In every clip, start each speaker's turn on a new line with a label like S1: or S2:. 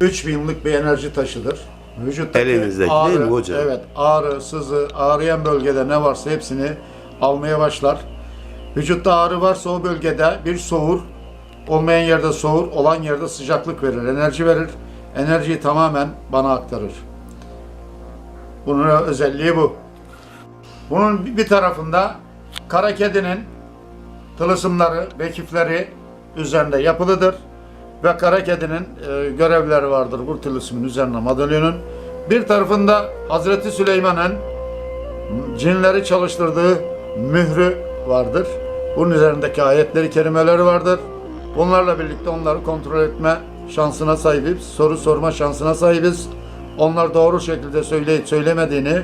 S1: 3000 yıllık bir enerji taşıdır. Vücuttaki
S2: Elinizdeki
S1: ağrı,
S2: değil mi hocam?
S1: Evet, ağrı, sızı, ağrıyan bölgede ne varsa hepsini almaya başlar. Vücutta ağrı varsa o bölgede bir soğur, olmayan yerde soğur, olan yerde sıcaklık verir, enerji verir. Enerjiyi tamamen bana aktarır. Bunun özelliği bu. Bunun bir tarafında kara kedinin tılısımları, vekifleri üzerinde yapılıdır. Ve kara kedinin e, görevleri vardır tılısımın üzerine madalyonun. Bir tarafında Hazreti Süleyman'ın cinleri çalıştırdığı mührü vardır. Bunun üzerindeki ayetleri, kerimeleri vardır. Bunlarla birlikte onları kontrol etme şansına sahibiz. Soru sorma şansına sahibiz. Onlar doğru şekilde söyleyip söylemediğini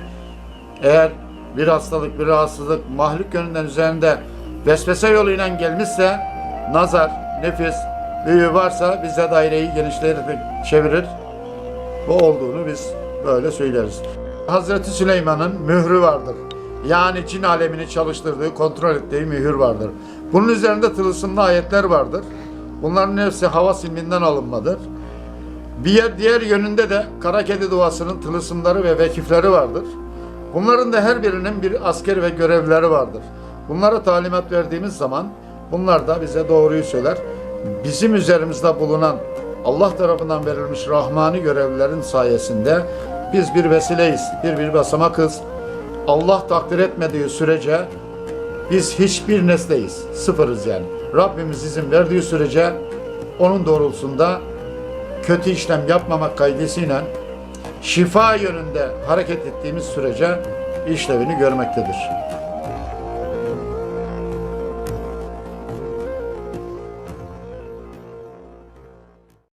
S1: eğer bir hastalık, bir rahatsızlık mahluk yönünden üzerinde vesvese yoluyla gelmişse nazar, nefis, büyü varsa bize daireyi genişleterek çevirir. Bu olduğunu biz böyle söyleriz. Hazreti Süleyman'ın mührü vardır. Yani cin alemini çalıştırdığı, kontrol ettiği mühür vardır. Bunun üzerinde tılsımlı ayetler vardır. Bunların hepsi hava silminden alınmadır. Bir yer, diğer yönünde de kara kedi duasının tılsımları ve vekifleri vardır. Bunların da her birinin bir asker ve görevleri vardır. Bunlara talimat verdiğimiz zaman bunlar da bize doğruyu söyler. Bizim üzerimizde bulunan Allah tarafından verilmiş rahmani görevlilerin sayesinde biz bir vesileyiz, bir bir basamakız. Allah takdir etmediği sürece biz hiçbir nesneyiz, sıfırız yani. Rabbimiz izin verdiği sürece onun doğrultusunda kötü işlem yapmamak kaydıyla şifa yönünde hareket ettiğimiz sürece işlevini görmektedir.